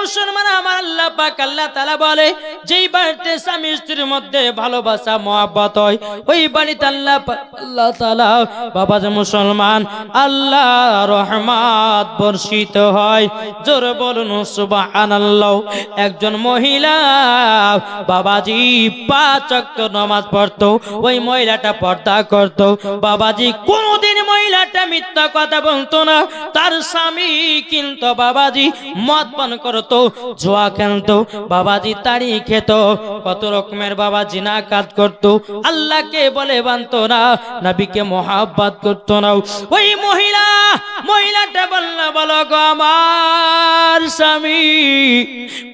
মুসলমান আমার আল্লাহ পাক আল্লাহ তাআলা বলে, যেই বাড়িতে স্বামী স্ত্রীর মধ্যে ভালোবাসা, মহাব্বত হয়, ওই বাড়িতে আল্লাহ আল্লাহ তাআলা বাবা যে মুসলমান, আল্লাহ রহমাত বর্ষিত হয়। জোর বলুন, সুবহানাল্লাহ। একজন মহিলা বাবাজি পাঁচ ওয়াক্ত নামাজ পড়তো, ওই মহিলাটা পর্দা করতো। বাবাজি কোনোদিন মহিলাটা মিথ্যা কথা বলতো না। তার স্বামী কিন্তু বাবাজি মদ পান করতো, জোয়া খেলতো, বাবাজি তাড়ি খেত, কত রকমের বাবা জিনা কাজ করতো। আল্লাহকে বলে বানতো না, নবীকে মহাব্বত করতো না। ওই মহিলা, মহিলাটা বলল, বলো গো আমার স্বামী,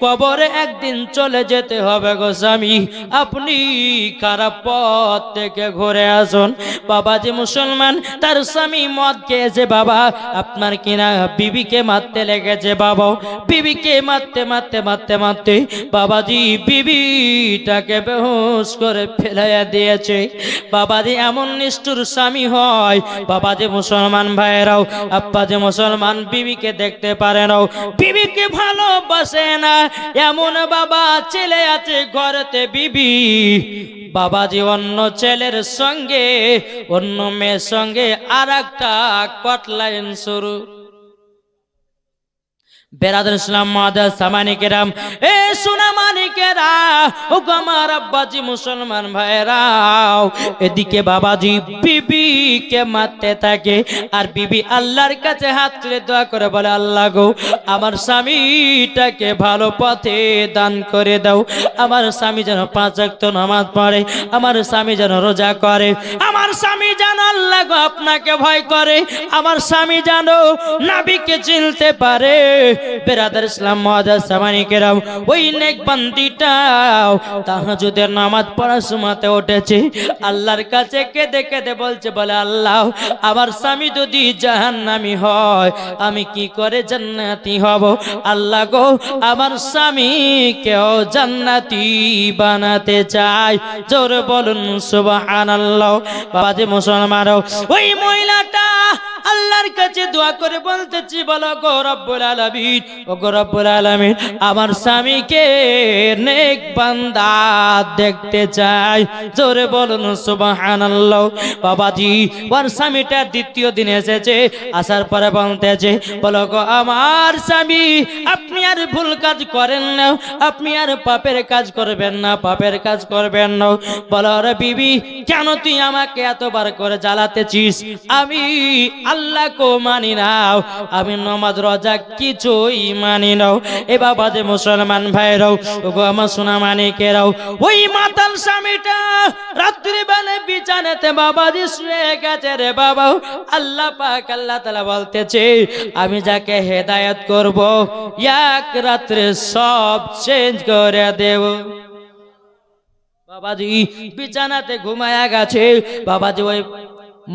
কবরে একদিন চলে যেতে হবে গো স্বামী। আপনি খারাপ পথ থেকে ঘুরে আসুন। বাবা যে মুসলমান, তার স্বামী মদ খেয়েছে, বাবা। আপনার কিনা বিবিকে মারতে লেগেছে, বাবা। বিবিকে মারতে মারতে মারতে মারতে বাবাজি বিবিটাকে বেহুশ করে ফেলাইয়া দিয়েছে। বাবাজি এমন নিষ্ঠুর স্বামী হয় বাবা যে মুসলমান ভাইয়েরাও আব্বা যে মুসলমান বিবিকে দেখতে পারে না। বিবিকে ভালোবাসে না, এমন বাবা ছেলে আছে ঘরেতে বিবি। বাবাজি অন্য ছেলের সঙ্গে, অন্য মেয়ের সঙ্গে আর একটা কটলাইন শুরু। মুসলমান এদিকে বাবাজি বিবিকে মারতে থাকে, আর বিবি আল্লাহর কাছে হাত তুলে দোয়া করে বলে, আল্লাহ গো, আমার স্বামীটাকে ভালো পথে দান করে দাও, আমার স্বামী যেন পাঁচ ওয়াক্ত নামাজ পড়ে, আমার স্বামী যেন রোজা করে, আমার স্বামী যেন আল্লাহ গো আপনাকে ভয় করে, আমার স্বামী যেন নাবিকে চিনতে পারে বেরাদার ইসলাম, মহাদার সামানিকেরাম ওই নেক বান্দিটাও তাহাজুদের নামাজ পড়ার সময়তে উঠেছে। আল্লাহর কাছে কেঁদে কেঁদে বলছে, বলে, আল্লাহ, আমার স্বামী যদি জাহান্নামি হয়, আমি কি করে জান্নাতি হব? আল্লাহ গো, আমার স্বামীকেও জান্নাতি বানাতে চাই জোর বলুন, সুবহানাল্লাহ। বাবা যে মুসলমান ওই মহিলাটা আল্লাহর কাছে দোয়া করে বলতেছি, বলো গো রব্বুল আলামিন। ও গো রব্বুল আলামিন, আমার স্বামীকে নেক বান্দা দেখতে চাই। জোরে বলুন, সুবহানাল্লাহ। বাবাজি, ওর স্বামীটা দ্বিতীয় দিন এসেছে, আসার পরে বলতেছে, বলো গো, আমার স্বামী, আপনি আর ভুল কাজ করেন না, আপনি আর পাপের কাজ করবেন না, পাপের কাজ করবেন না। বলো রে বিবি, কেন তুই আমাকে এতবার করে জ্বালাতেছিস আমি আল্লাহ কো মানি নাও, আমি নমাজ, রোজা কিছুই মানি নাও। এ বাবা যে মুসলমান ভাইরাও, ওগো আমার সোনা মানিকেরাও, ওই মাতাল স্বামীটা রাত্রি বেলা বিছানাতে বাবাজি শুয়ে গেছে রে বাবা। আল্লাহ পাক, আল্লাহ তালা বলতেছে, আমি যাকে হেদায়েত করব, এক রাত্রে সব চেঞ্জ করে দেব। বাবাজি বিছানাতে ঘুমায়া গেছে, বাবাজি ওই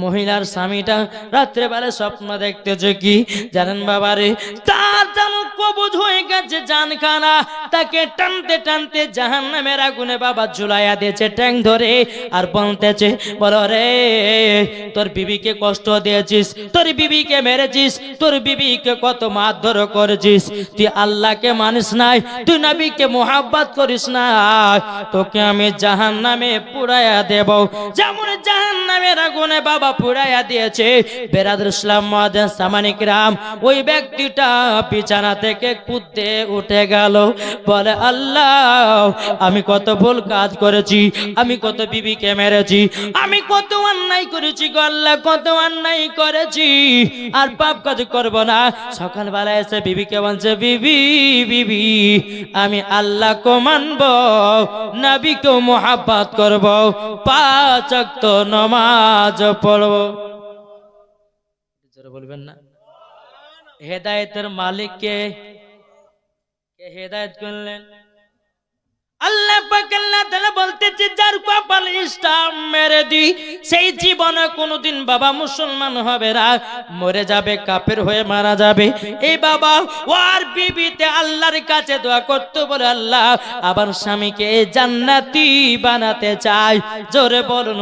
মহিলার স্বামীটা রাত্রে রাত্রেবেলা স্বপ্ন দেখতেছে কি? জানেন বাবারে, তার যেন কবজ হয়ে গেছে জানখানা। তাকে টানতে টানতে জাহান নামের আগুনে বাবা ঝুলাইয়া দিয়েছে ট্যাং ধরে আর বলতেছে, বলো রে, তোর বিবিকে কষ্ট দিয়েছিস, তোর বিবিকে মেরেছিস, তোর বিবিকে কত মারধর করেছিস। তুই আল্লাহকে মানিস নাই, তুই নবীকে মোহাব্বত করিস না তোকে আমি জাহান নামে পুরাইয়া দেব। যেমন জাহান নামের আগুনে বাবা পুরাইয়া দিয়েছে। বেরাদুল ইসলাম মহাদেন সামানিক রাম, ওই ব্যক্তিটা বিছানা থেকে কুদতে উঠে গেল। বলে, আল্লাহ, আমি কত ভুল কাজ করেছি, আমি কত বিবিকে মেরেছি, আমি কত অন্যায় করেছি গো আল্লাহ, কত অন্যায় করেছি। আর পাপ কাজ করব না। সকালবেলা এসে বিবিকে বলছে, বিবি বিবি, আমি আল্লাহ কো মানব, নবীকে মোহাব্বত করব। পাঁচ নমাজ জোরে বলবেন না। হেদায়েতের মালিক কে কে হেদায়েত করলেন? আল্লাহ আল্লাহ বলতেছে সেই জীবনে কোনোদিন বাবা মুসলমান হবে মরে যাবে এই বাবা বিবিতে আল্লাহর কাছে দোয়া বলে, আল্লাহ আবার স্বামীকে জান্নাতি বানাতে চায় জোরে বলুন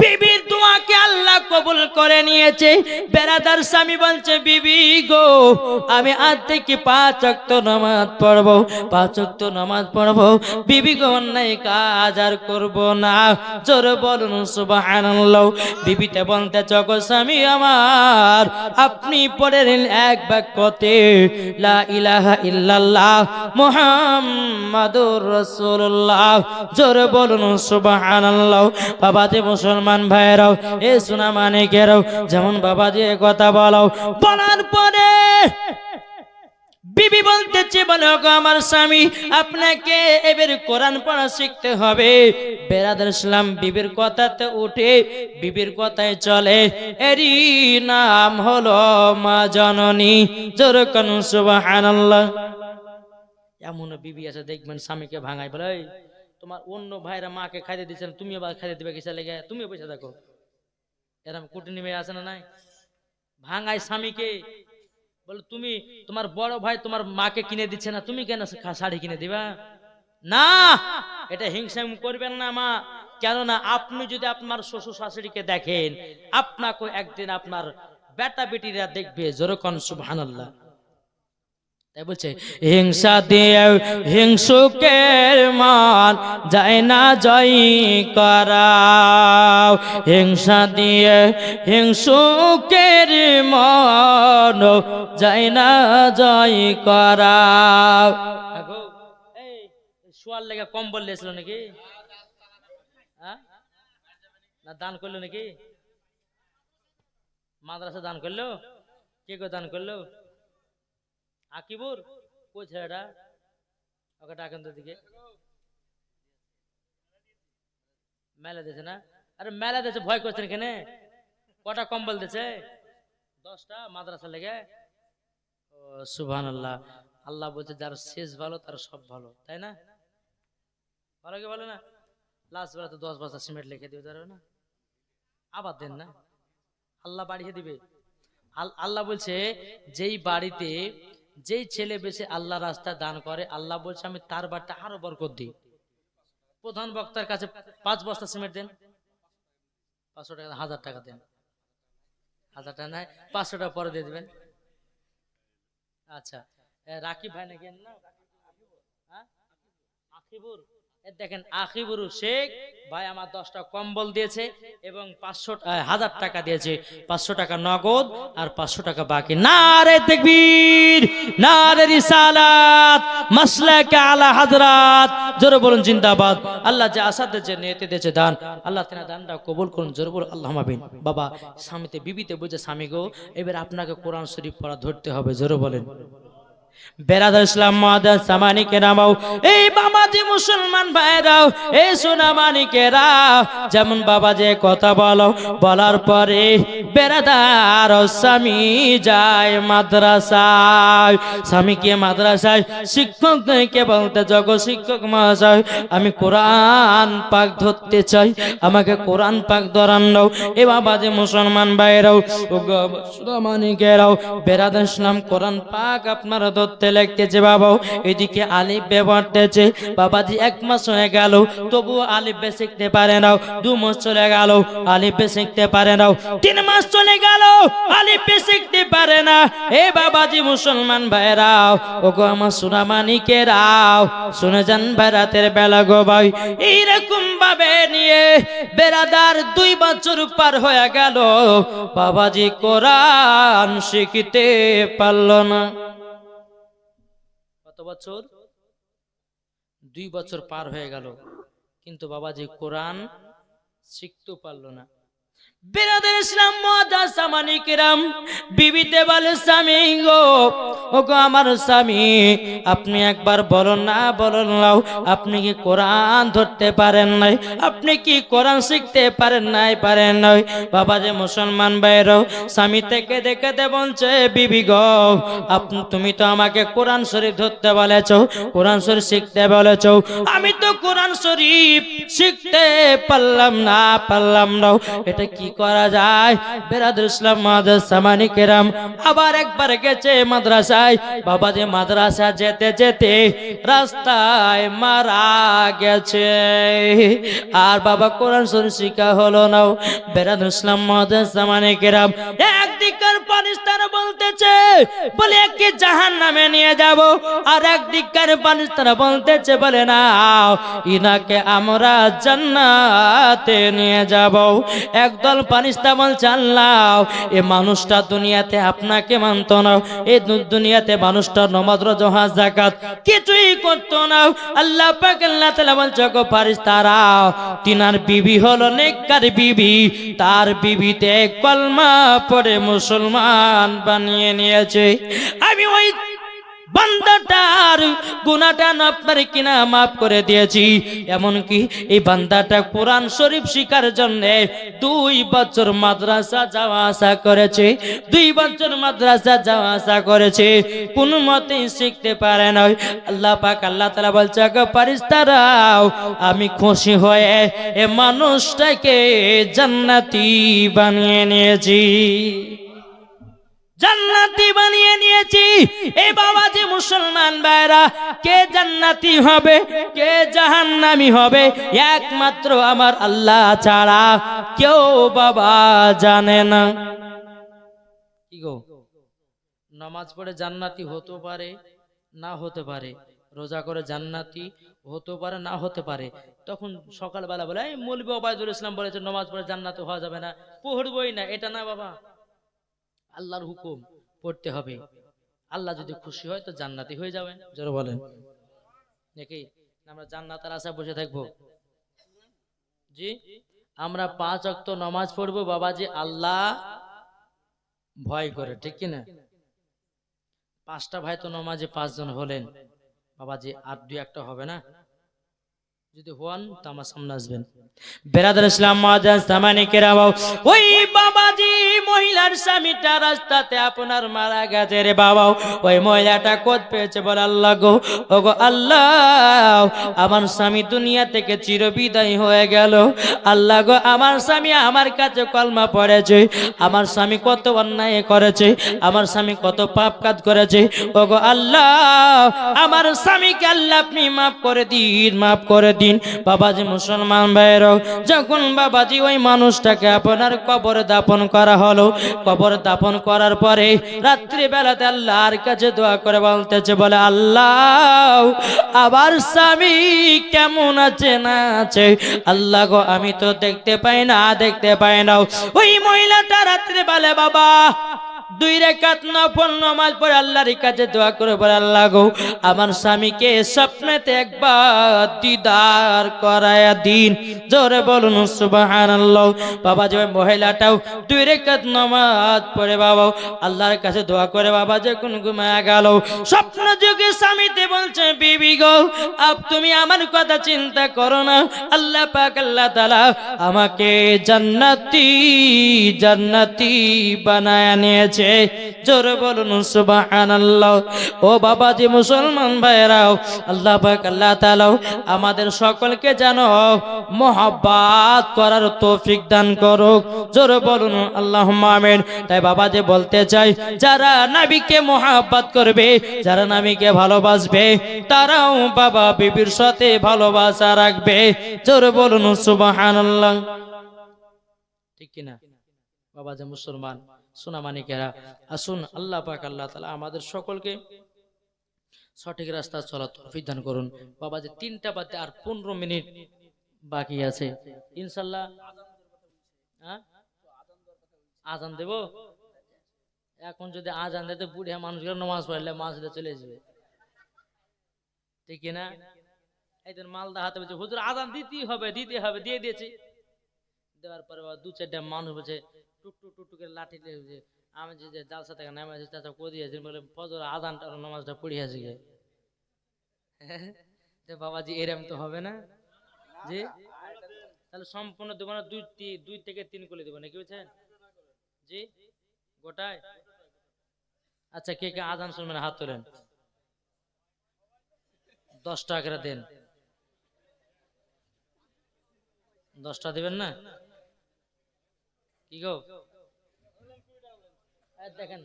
বিবির দোয়াকে আল্লাহ কবুল করে নিয়েছে। বেরাদার স্বামী বলছে, বিবি গো, আমি আজ থেকে পাঁচ ওয়াক্ত নামাজ পড়ব। পাঁচ ওয়াক্ত নামাজ পড়ব বিবি গো অন্যায় কাজ আর করব না। জোর বলুন, সুবহানাল্লাহ। বিবিতে বলতে চকো স্বামী আমার, আপনি পড়ে নিন এক বাক্যতে, লা ইলাহা বলুন, সুবহানাল্লাহ। বাবা যে মুসলমান ভাইরাও এ সোনা মানিকেরাও, যেমন বাবা যে কথা বলো বলার পরে বিবি বলতেছে, বলে আমার স্বামী, আপনাকে এবার কোরআন পড়া শিখতে হবে। বেরাদার ইসলাম বিবির কথাতে উঠে, বিবির কথায় চলে। এরই নাম হলো মা জননী। জোরকন সুবহানাল্লাহ। এমন বিবি আছে, দেখবেন স্বামীকে ভাঙাই বলে তোমার অন্য ভাইরা মাকে খাইতে দিচ্ছেন তুমিও বা খাইতে দিবে কিসে লেগে? তুমিও বসে দেখো। এরকম কুটি নেমে আসে না নাই? ভাঙায় স্বামীকে। বলে, তুমি তোমার বড় ভাই তোমার মাকে কিনে দিচ্ছে না, তুমি কেন শাড়ি কিনে দিবা? না, এটা হিংসা করবেন না মা। কেননা আপনি যদি আপনার শ্বশুর শাশুড়িকে দেখেন, আপনাকে একদিন আপনার বেটা বেটিরা দেখবে যেরকম সুবহানাল্লাহ। তাই বলছে হিংসা দিয়ে হিংসুকের মান যায় না জয় করাও। হিংসা দিয়ে হিংসুকের মান যায় না জয় করাও। এই শোয়ার লেগে কম্বল লেছিল নাকি? হ্যাঁ? না দান করল নাকি? মাদ্রাসা দান করল? কে কো দান করল? আকিবুর? কই ছেলেটা? ওকে ডাকেন তো দিকে মেলা দিয়েছে না? আরে মেলা দিয়েছে, ভয় করছেন কেন কটা কম্বল দিয়েছে? দশটা মাদ্রাসা লেগে। ও সুবহান আল্লাহ আল্লাহ বলছে, যার শেষ ভালো, তার সব ভালো, তাই না? ভালো কি বলে না? লাস্ট বেলা তো দশ বস্তা সিমেন্ট লিখে দিবে তারা না? আবার দেন না। আল্লাহ বাড়িয়ে দিবে। আল- আল্লাহ বলছে, যেই বাড়িতে যেই ছেলে বেশি আল্লাহ রাস্তায় দান করে, আল্লাহ বলছে, আমি তার বারটা আরও বরকত দিই। প্রধান বক্তার কাছে পাঁচ বস্তা সিমেন্ট দেন। পাঁচশো টাকা, হাজার টাকা দেন। হাজার টাকা নাই, পাঁচশো টাকা পরে দিয়ে দেবেন। আচ্ছা রাকিব ভাই নাকি না নাম? দেখেন আকিবুর শেখ ভাই আমার দশটা কম্বল দিয়েছে এবং পাঁচশো হাজার টাকা দিয়েছে। পাঁচশো টাকা নগদ আর পাঁচশো টাকা বাকি। না রে দেখবীর না রে রিসালাত, মাসলাকে আলা হাজরাত। জোরে বলুন, জিন্দাবাদ। আল্লাহ যে আসাদ দিয়েছে নিয়তে দিয়েছে দান, আল্লাহ তেনা দানটা কবুল করুন। জোরে বলুন আল্লাহ মাবিন বাবা, স্বামীতে বিবিতে বুঝে স্বামী গো, এবার আপনাকে কোরআন শরীফ পড়া ধরতে হবে। জোরে বলেন। বেরাদার ইসলাম মাদার সামানিকে নামাও। এই বাবাজি মুসলমান ভাইরাও এই সোনামানিকেরা যেমন বাবা যে কথা বলো, বলার পরে বেরাদার স্বামী যায় মাদ্রাসায়। স্বামীকে মাদ্রাসায় শিক্ষককে বলতে, জগ শিক্ষক মহাশয়, আমি কোরআন পাক ধরতে চাই, আমাকে কোরআন পাক ধরান দাও। এ বাবা যে মুসলমান ভাইরাও ও মানিকেরাও, বেরাদার ইসলাম কোরআন পাক আপনারা ধরতে লিখতেছে বাবা এদিকে আলিফ ব্যবহারতেছে বাবাজি এক মাস হয়ে গেল তবু আলিফ বে শিখতে পারে না। দু মাস চলে গেল, আলিফ বে শিখতে পারে না। তিন মাস চলে গেল, আলিফ বে শিখতে পারে না। এ বাবাজি মুসলমান ভাইরাও ও গো আমার সোনামানিকেরাও শুনে যান ভাইরাতের বেলা গো ভাই। এইরকম ভাবে নিয়ে বেরাদার দুই বছর পার হয়ে গেল। বাবাজি কোরআন শিখতে পারল না। বছর? দুই বছর পার হয়ে গেল। কিন্তু বাবাজি কোরআন শিখতেও পারল না। বিরাদের ইসলাম মহাদা সামানি কিরাম। বিবিতে বলে, স্বামী গো ও গো আমার স্বামী, আপনি একবার বলুন না, বলুন নাও, আপনি কি কোরআন ধরতে পারেন নাই? আপনি কি কোরআন শিখতে পারেন নাই পারেন নাই? বাবা যে মুসলমান বাইরও স্বামী থেকে দেখে দে বলছে, বিবি গো আপনি তুমি তো আমাকে কোরআন শরীফ ধরতে বলেছ, কোরআন শরীফ শিখতে বলেছ। আমি তো কোরআন শরীফ শিখতে পারলাম না পারলাম না। এটা কি করা যায়। বেরাদুল ইসলাম মাদ্রাসামানি কেরাম আবার একবার গেছে মাদ্রাসায়। বাবা যে মাদ্রাসা যেতে যেতে রাস্তায় মারা গেছে। আর বাবা কোরআন শরীফ শিখা হলো না। বেরাদুল ইসলাম মাদ্রাসামানি কেরাম একদিকার বলতেছে, বলে একে জাহান নামে নিয়ে যাব। আর একদিকার পানিস্তান বলতেছে, বলে না, ইনাকে আমরা জান্নাতে নিয়ে যাব। একদল পানিস্তা বলছে আল্লাহ এ মানুষটা দুনিয়াতে আপনাকে মানত না। এই দুনিয়াতে মানুষটা নমাজ জহাজ জাকাত কিছুই করতো না। আল্লাহ পাক, আল্লাহ তাআলা বলছে গো ফারিস্তারা তিনার বিবি হলো নেককার বিবি। তার বিবিতে কলমা পড়ে মুসলমান বানিয়ে নিয়েছে। আমি ওই বান্দাটার গুনাটা আপনার কিনা মাফ করে দিয়েছি। এমনকি এই বান্দাটা কোরআন শরীফ শিকার জন্য দুই বছর মাদ্রাসা যাওয়া আসা করেছে। দুই বছর মাদ্রাসা যাওয়া আসা করেছে। কোন মতেই শিখতে পারে না। আল্লাহ পাক, আল্লাহ তালা বলছে "গো ফারিস্তারাও আমি খুশি হয়ে এ মানুষটাকে জান্নাতি বানিয়ে নিয়েছি। জান্নাতি বানিয়ে নিয়েছি। এই বাবা যে মুসলমান ভাইরা, কে জান্নাতি হবে, কে জাহান্নামি হবে, একমাত্র আমার আল্লাহ ছাড়া কেউ বাবা জানে না। কি গো? নামাজ পড়ে জান্নাতি হতে পারে, না হতে পারে। রোজা করে জান্নাতি হতে পারে, না হতে পারে। তখন সকালবেলা বলে, এই মৌলবী ওবায়দুল ইসলাম বলেছে, নামাজ পড়ে জান্নাতি হওয়া যাবে না। পড়বই না। এটা না বাবা। আল্লাহর হুকুম পড়তে হবে। আল্লাহ যদি খুশি হয় তো জান্নাতি হয়ে যাবে জোরে বলেন। নাকি? আমরা জান্নাতের আশা বসে থাকব। জি? আমরা পাঁচ অক্ত নামাজ পড়ব বাবাজি আল্লাহ ভয় করে ঠিক কি না পাঁচটা ভাই তো নমাজে পাঁচজন হলেন। বাবাজি আর দুই একটা হবে না? যদি হন তো আমার সামনে আসবেন। বেরাদার ইসলাম মাদান সামানি কেরাবাও ওই বাবাজি মহিলার স্বামীটা রাস্তাতে আপনার মারা গেছে রে বাবা ওই মহিলাটা কোদ পেয়েছে বল আল্লাহ গো। ও গো আল্লাহ, আমার স্বামী দুনিয়া থেকে চিরবিদায় হয়ে গেল। আল্লাহ গো, আমার স্বামী আমার কাছে কলমা পড়েছে। আমার স্বামী কত অন্যায় করেছে। আমার স্বামী কত পাপ কাজ করেছে। ও গো আল্লাহ, আমার স্বামীকে আল্লাহ আপনি মাফ করে দিন, মাফ করে দিন বাবাজি মুসলমান ভাইয়েরও, যখন বাবাজি ওই মানুষটাকে আপনার কবর দাপন করা হলো, কবর দাপন করার পরে রাত্রি বেলাতে আল্লাহর কাছে দোয়া করে বলতেছে, বলে, আল্লাহ আবার স্বামী কেমন আছে না আছে? আল্লাহ গো, আমি তো দেখতে পাই না, দেখতে পাই না। ওই মহিলাটা রাত্রে বেলা বাবা দুই রেখাত নফল নামাজ পড়ে আল্লাহর কাছে দোয়া করে বলে, আল্লাহ গো, আমার স্বামীকে স্বপ্নেতে একবার দিদার করায়া দিন। জোরে বলুন, সুবহানাল্লাহ। বাবা যে মহিলাটাও দুই রেখাত নামাজ পড়ে, বাবা, আল্লাহর কাছে দোয়া করে বাবা যখন ঘুমায়া গেল, স্বপ্ন যুগে স্বামীতে বলছে, বিবি গো, আপ তুমি আমার কথা চিন্তা করো না। আল্লাহ পাক, আল্লাহ তাআলা আমাকে জান্নাতি জান্নাতি বানায় নিয়েছে। জোরে বলুন, সুবহানাল্লাহ। ও বাবা যে মুসলমান ভাইরাও আল্লাহ পাক, আল্লাহ তাআলা আমাদের সকলকে জানো মোহাব্বত করার তৌফিক দান করুক। জোরে বলুন, আল্লাহুম্মা আমিন। তাই বাবা যে বলতে চাই, যারা নবীকে মোহাব্বত করবে, যারা নবীকে ভালোবাসবে, তারাও বাবা বিবির সাথে ভালোবাসা রাখবে। জোরে বলুন, সুবহানাল্লাহ। ঠিক কিনা? বাবা যে মুসলমান। সোনামানিকেরা আসুন আল্লাহ পাক, আল্লাহ তালা আমাদের সকলকে সঠিক রাস্তা চলা দান করুন। বাবা, যে তিনটা বাদে আর পনেরো মিনিট বাকি আছে। ইনশাল্লাহ? আজান দেব? এখন যদি আজান দিতে বুড়িয়া মানুষগুলো নমাজ পড়লে মাছ দিয়ে চলে যাবে ঠিক না? একজন মালদা হাতে বলছে, হুজুর, আজান দিতেই হবে দিতে হবে, দিয়ে দিয়েছি। দেওয়ার পরে দু চারটা মানুষ বলছে টুক টুক টুক টুকের লাঠি নিয়ে আমি যে যে জালসা থেকে নামে আছি চাচা করে দিয়েছি বলে ফজর আদানটা নামাজটা পড়িয়েছি গে। যে বাবাজি এরম তো হবে না। জি? তাহলে সম্পূর্ণ দেবো না দুই দুই থেকে তিন করে দেবো নাকি বুঝছেন? জি? গোটায়? আচ্ছা কে কে আদান শুনবেন হাত তোলেন। দশ টাকা করে দেন। দশটা দিবেন না? কি গো? দেখেন,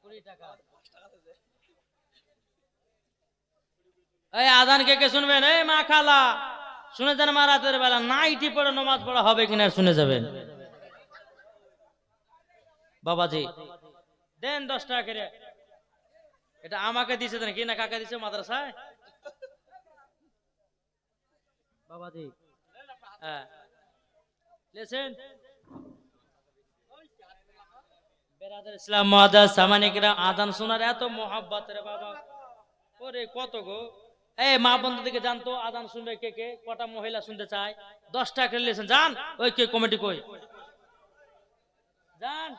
কুড়ি টাকা। এই আদান কে কে শুনবেন? এই মা খালা, শুনে যান মা রাতের বেলা। নাইটি পড়ে নমাজ পড়া হবে কিনা শুনে যাবেন। বাবাজি, দেন দশ টাকা করে। এটা আমাকে দিছে দেন, কি না কাকা দিছে মাদ্রাসায়? বাবাজি হ্যাঁ। লেসেন বেরাদার ইসলাম মহাদাস সামানিকরা আদান শোনার এত মোহাব্বত রে বাবা। ওরে কত গো। এই মা বন্ধু দিকে জানতো আদান শুনবে কে কে, কটা মহিলা শুনতে চায়? দশ টাকা করে লেছেন যান, ওই কে, কমিটি কই? যান।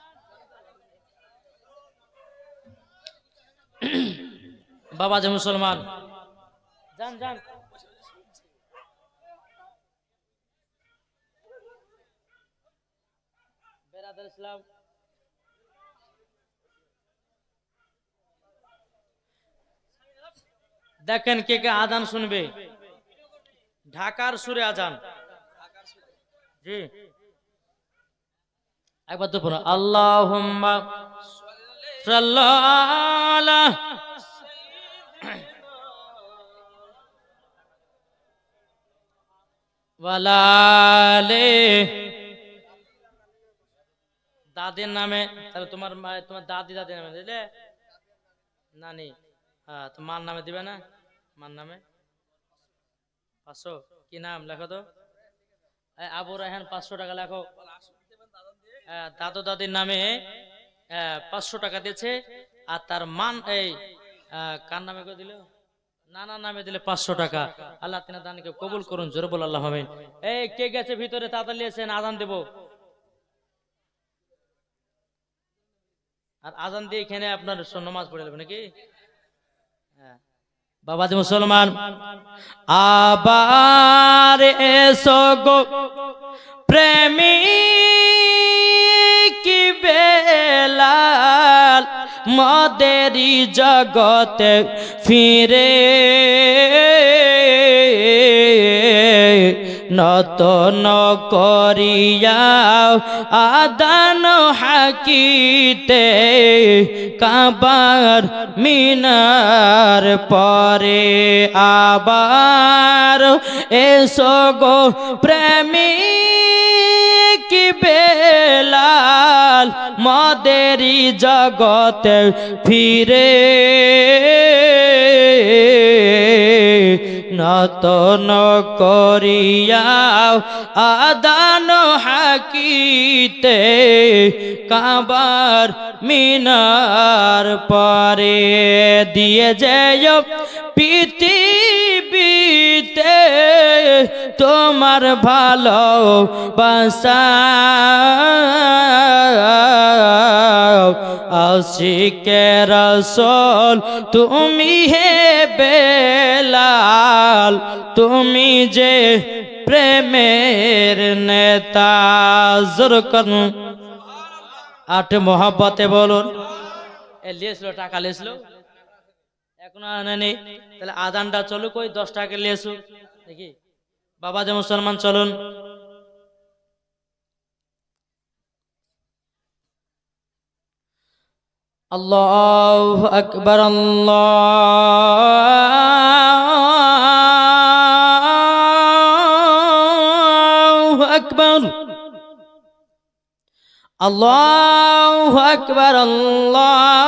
বাবা যে মুসলমান। যান যান। বেরাদার ইসলাম দেখেন কে কে আজান শুনবে। ঢাকার সুরে আজান। জি। একবার তো পড়ো। আল্লাহ দাদির নামে, তাহলে তোমার তোমার দাদি দাদির নামে দিলে? নানি। হ্যাঁ তো মার নামে দিবে না? মার নামে? পাঁচশো। কি নাম? লেখো তো। আবু রায়হান, পাঁচশো টাকা লেখো। দাদু দাদির নামে পাঁচশো টাকা দিয়েছে। আর তার মান এই কার নামে করে দিল? নানা নামে দিলে পাঁচশো টাকা। আল্লাহ তিনা দানকে কবুল করুন, জোরে বল আল্লাহ হবেন এই কে গেছে ভিতরে? তাড়াতাড়ি এসেন, আজান দেব। আর আজান দিয়ে এখানে আপনার নামাজ পড়ে নেবেন নাকি? হ্যাঁ। বাবাজি মুসলমান আবার এসো গো প্রেমী কি বেলাল মদেরি জগতে ফিরে। নতন করিয়াও আদান হাকিতে কাবার মিনার পরে আবার এসো গো প্রেমী কি বেলাল মদেরি জগতে ফিরে। নতন করিয়াও আদান হাকিতে কাবার মিনার পরে দিয়ে যেয় পৃথিবীতে তোমার ভালো বাসা আশিকে রসল, তুমি হে বেলাল, তুমি যে প্রেমের নেতা। জোর আট মোহাব্বতে বলুন। লিয়েছিল, টাকা লিয়েছিল। এখন নেই। তাহলে আদানটা চলুক, ওই দশ টাকা লিয়েছু দেখি। বাবা যে মুসলমান চলুন। আল্লাহ আকবর আল্লাহ আকবর। আল্লাহ আকবর আল্লাহ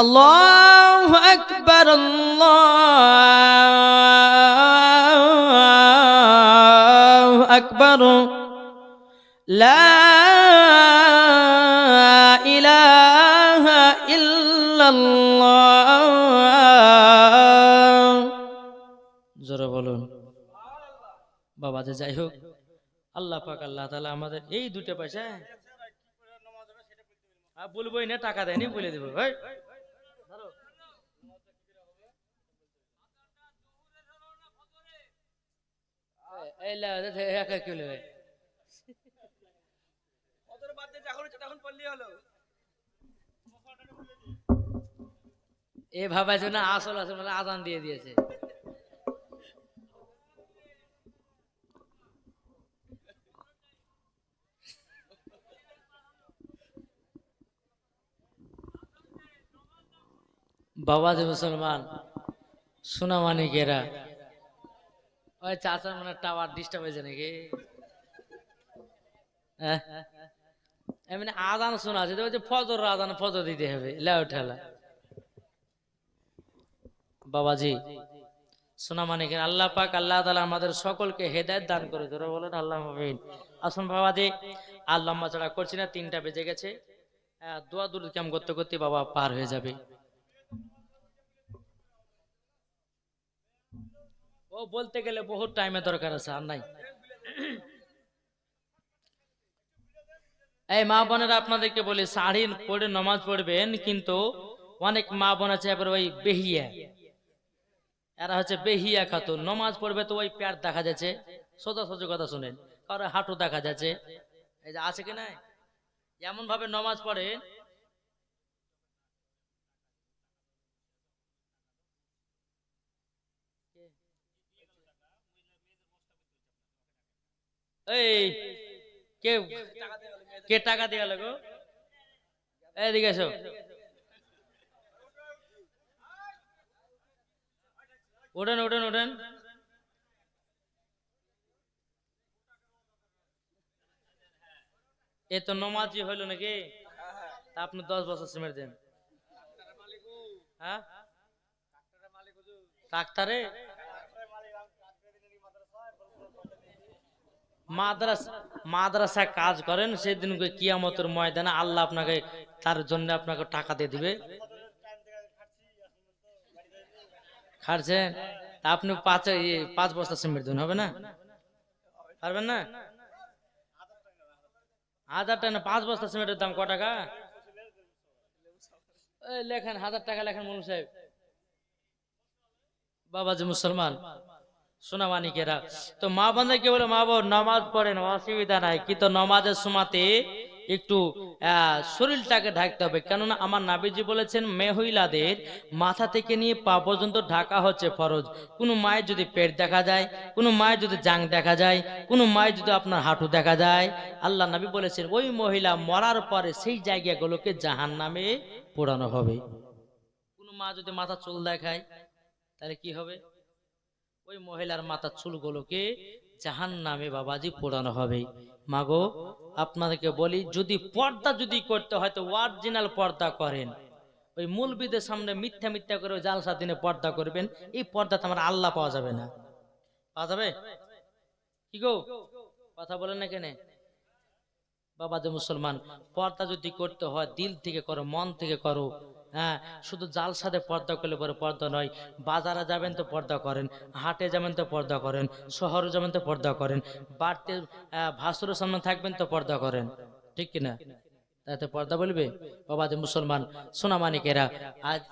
আল্লাহ আকবর আকবর। জোরে বলুন। বাবা যে যাই হোক আল্লাহ পাক আল্লাহ তালা আমাদের এই দুটো পয়সা বলবোই না টাকা দেয়নি বলে দেবো। ভাই এ ভাবার জন্য আসল আছে মানে আজান দিয়ে দিয়েছে। বাবা যে মুসলমান সোনা মানিকেরা ওই চাচার মানে টাওয়ার ডিস্টার্ব হয়েছে নাকি? হ্যাঁ? এমনি আদান শোনা আছে ফজর আদান ফজর দিতে হবে লেও ঠেলা। বাবাজি সোনা মানিকের আল্লাহ পাক, আল্লাহ তালা আমাদের সকলকে হেদায়ত দান করে ধরে বলেন, আল্লাহ হাফিজ আসুন বাবাজি, আর লম্বা চড়া করছি না, তিনটা বেজে গেছে। দোয়া দূর কাম করতে করতে বাবা পার হয়ে যাবে। ও বলতে গেলে বহুত টাইমে দরকার আছে, আর নাই। এই মা বোনেরা আপনাদেরকে বলি, শাড়ি পরে নমাজ পড়বেন, কিন্তু অনেক মা বোন আছে, এবার ওই বেহিয়া। এরা হচ্ছে বেহিয়া খাতুন। নমাজ পড়বে তো ওই প্যার দেখা যাচ্ছে। সোজা সোজা কথা শুনেন। আর হাঁটু দেখা যাচ্ছে। এই যে আছে কি না এমন ভাবে নমাজ পড়ে এই কে কে টাকা দিয়ে গেল গো? এদিকে এসো। ওঠেন ওঠেন ওঠেন। এ তো নমাজি হইল নাকি? তা আপনি দশ বছর সিমেন্ট দেন। হ্যাঁ? ডাক্তারে? মাদ্রাসা কাজ করেন সেদিন কিয়ামতের ময়দানে আল্লাহ আপনাকে তার জন্য আপনাকে টাকা দিয়ে দিবে। খাটছেন? আপনি পাঁচ পাঁচ বস্তা সিমেন্ট দিন হবে না? পারবেন না? হাজার টাকা পাঁচ বস্তা সিমেন্টের দাম ক টাকা? লেখেন, হাজার টাকা লেখেন মনু সাহেব। বাবাজি মুসলমান। সোনা মানিকেরা তো মা বান্ধা কি বলে, মা বাবা, নমাজ পড়েন, অসুবিধা নাই, কিন্তু নমাজের সময়তে একটু শরীরটাকে ঢাকতে হবে। কেননা আমার নাবিজি বলেছেন, মেহইলাদের মাথা থেকে নিয়ে পা পর্যন্ত ঢাকা হচ্ছে ফরজ। কোনো মায়ের যদি পেট দেখা যায়, কোনো মায়ের যদি জাং দেখা যায়, কোনো মায়ের যদি আপনার হাঁটু দেখা যায়, আল্লাহ নবী বলেছেন, ওই মহিলা মরার পরে সেই জায়গাগুলোকে জাহান নামে পোড়ানো হবে। কোনো মা যদি মাথা চুল দেখায়, তাহলে কি হবে? ওই মহিলার মাথার চুলগুলোকে জাহান নামে বাবাজি পোড়ানো হবে। মাগো, আপনাদেরকে বলি, যদি পর্দা যদি করতে হয় তো অরিজিনাল পর্দা করেন। ওই মূলবিদের সামনে মিথ্যা মিথ্যা করে ওই জালসার দিনে পর্দা করবেন, এই পর্দাতে আমার আল্লাহ পাওয়া যাবে না। পাওয়া যাবে? কি গো? কথা বলেন না কেনে? বাবা যে মুসলমান, পর্দা যদি করতে হয়, দিল থেকে করো, মন থেকে করো হ্যাঁ শুধু জাল সাথে পর্দা করলে পরে পর্দা নয়, বাজারে যাবেন তো পর্দা করেন, হাটে যাবেন তো পর্দা করেন, শহরে যাবেন তো পর্দা করেন, বাড়তে ভাসুরের সামনে থাকবেন তো পর্দা করেন, ঠিক কিনা? তাতে পর্দা বলবে? যে মুসলমান সোনামানিকেরা আজ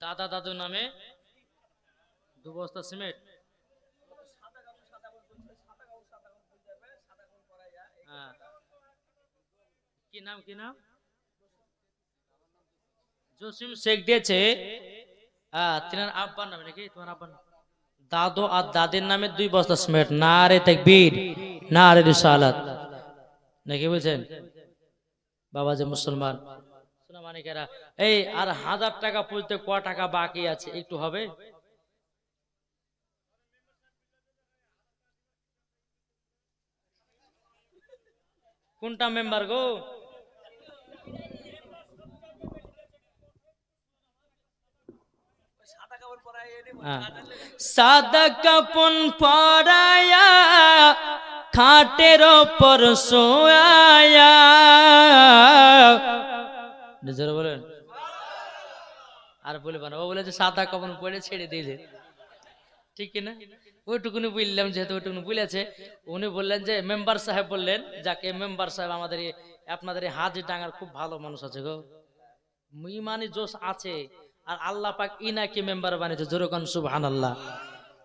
দাদা দাদু নামে দু বস্তা সিমেন্ট। হ্যাঁ। কি নাম কি নাম? জসিম শেখ দিয়েছে। হ্যাঁ তিনার আব্বার নামে নাকি? তোমার আব্বার দাদু আর দাদির নামে দুই বস্তা সিমেন্ট। না রে তাকবীর না রে রিসালাত। নাকি বুঝছেন বাবা যে মুসলমান। এই আর হাজার টাকা পুলতে ক টাকা বাকি আছে? একটু হবে? কোনটা মেম্বার গো? হ্যাঁ। সাদা কাপন পরায়া, খাটের ওপর সোয়া বলেন। আর বলবে না। ও বলে যে সাদা কাপন পরে ছেড়ে দিয়েছে। ঠিক কি না ওইটুকুনি বুঝলাম যেহেতু ওইটুকুনি বুঝেছে উনি বললেন যে মেম্বার সাহেব বললেন, যাকে মেম্বার সাহেব আমাদের আপনাদের হাজি ডাঙ্গার খুব ভালো মানুষ আছে গো। ইমানি জোশ আছে, আর আল্লাহ পাক ইনাকে মেম্বার বানিয়েছে, জোরে কোন সুবহান আল্লাহ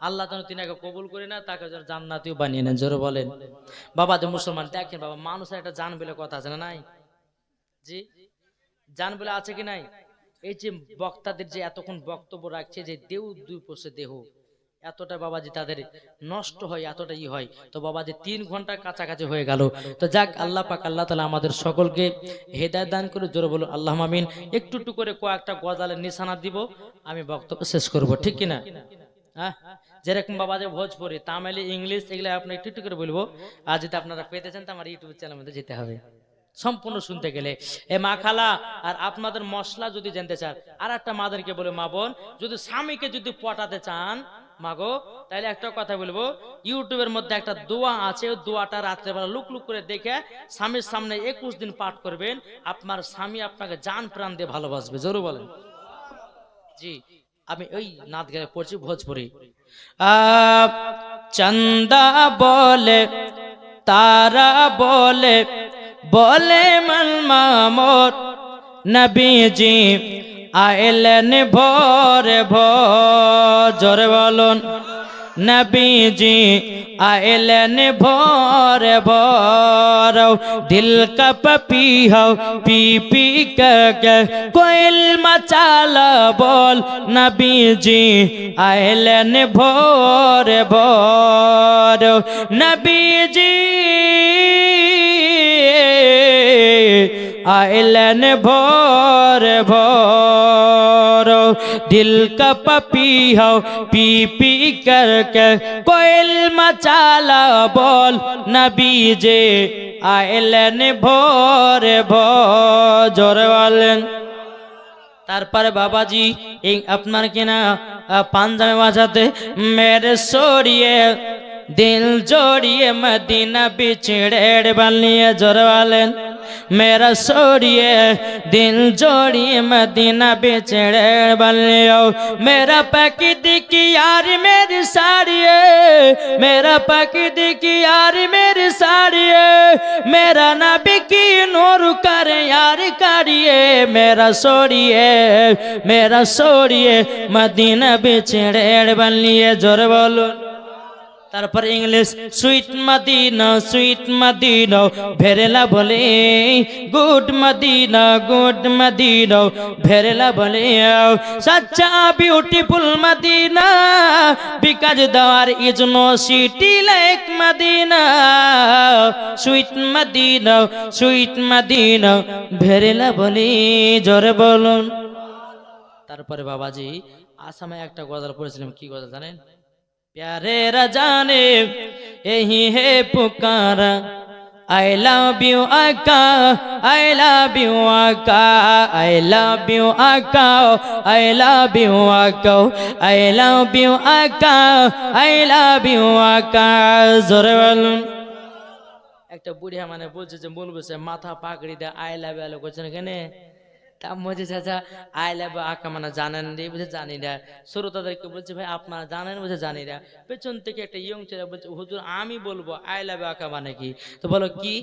আল্লাহ যেন তিনাকে কবুল করে না তাকে যেন জান্নাতিও বানিয়ে নেন জোরে বলেন। বাবা যে মুসলমান, দেখেন বাবা, মানুষের একটা জান বলে কথা আছে না নাই? জি? জান বলে আছে কি নাই? এই যে বক্তাদের যে এতক্ষণ বক্তব্য রাখছে, যে দেহ দুই পোষে দেহ এতটা বাবাজি তাদের নষ্ট হয় এতটা ই হয়। তো বাবাজি তিন ঘণ্টা কাছাকাছি হয়ে গেল। তো যাক, আল্লাহ পাক, আল্লাহ তালা আমাদের সকলকে হেদায় দান করে জোরে বলো আল্লাহ মামিন একটু একটু করে কয়েকটা গজালের নিশানা দিব, আমি বক্তব্য শেষ করব, ঠিক কিনা? হ্যাঁ? যেরকম যে ভোজপুরি তামিলি, ইংলিশ, এগুলো আপনি একটু একটু করে বলব। আর যদি আপনারা পেতে চান তো আমার ইউটিউব চ্যানেল মধ্যে যেতে হবে। সম্পূর্ণ শুনতে গেলে। এ মা খালা, আর আপনাদের মশলা যদি জানতে চান আর একটা মাদেরকে বলে, মা বোন, যদি স্বামীকে যদি পটাতে চান মাগো তাহলে একটা কথা বলব। ইউটিউবের মধ্যে একটা দোয়া আছে ওই দোয়াটা রাত্রেবেলা লুক লুক করে দেখে স্বামীর সামনে একুশ দিন পাঠ করবেন, আপনার স্বামী আপনাকে জান প্রাণ দিয়ে ভালোবাসবে জরুর বলেন। জি, আমি ওই নাথ গায়ে পড়ছি, ভোজপুরি। চন্দা বলে, তারা বলে বলে মন মামর, নবীজি আইলেন ভরে ভরে বলুন। নবীজি, আইলেন ভোর ভোর। দিল কা পপি হও পি পি কোয়েল মচাল বল। নবীজি, আইলেন ভোর ভোর। নবীজি আইলেন ভোর ভোর। দিল কা পপি হও, পি পি করকে কোয়েল মচালা বল নবী যে। আইলেন ভোর ভোর। আলেন তারপরে বাবাজি, এই আপনার কিনা পাঞ্জামে বাজাতে মেরে সরিয়ে, দিল জড়িয়ে মদিনা বিছিড়ে বানিয়ে জোরওয়ালেন मेरा सोड़िए दिल जोड़िए मदीना बेचड़े बलियो। मेरा पकिद की यार मेरी साड़िए। मेरा पकिद की यार मेरी साड़िए। मेरा नबी की नूर कर यार करिए मेरा सोड़िए मेरा सोड़िए मदीना बेचड़े बलिए। ज़ोर बोलो। তারপর English, sweet Medina sweet Medina, ভেরেলা বলে, গুড মদিনা গুড মদিনা, ভেরেলা বলে, সচ্চা beautiful Medina because there is no city like Medina, sweet Medina sweet Medina, ভেরেলা বলে, জোরে বলুন। তারপরে বাবাজি আসামে একটা গজল পড়েছিলাম, কি গজল জানেন? प्यारे रजाने यही है पुकारा आई लव यू आका आई लव यू आका आई लव यू आका आई लव यू आका आई लव यू आका आई लव यू आका জোরে বলুন একটা বুড়িয়া মানে বলছে যে বলবো সে মাথা পাকড়ি দিয়ে আই লাভ আলো করছেন এখানে চাচা আই মানে জানেন জানি বলছে, ভাই, আপনারা জানেন বুঝে জানি পেছন থেকে একটা ইয়ং ছেলে বলছে, হুজুর, আমি বলব আই লাভ আঁকা মানে কি? তো বলো, কি?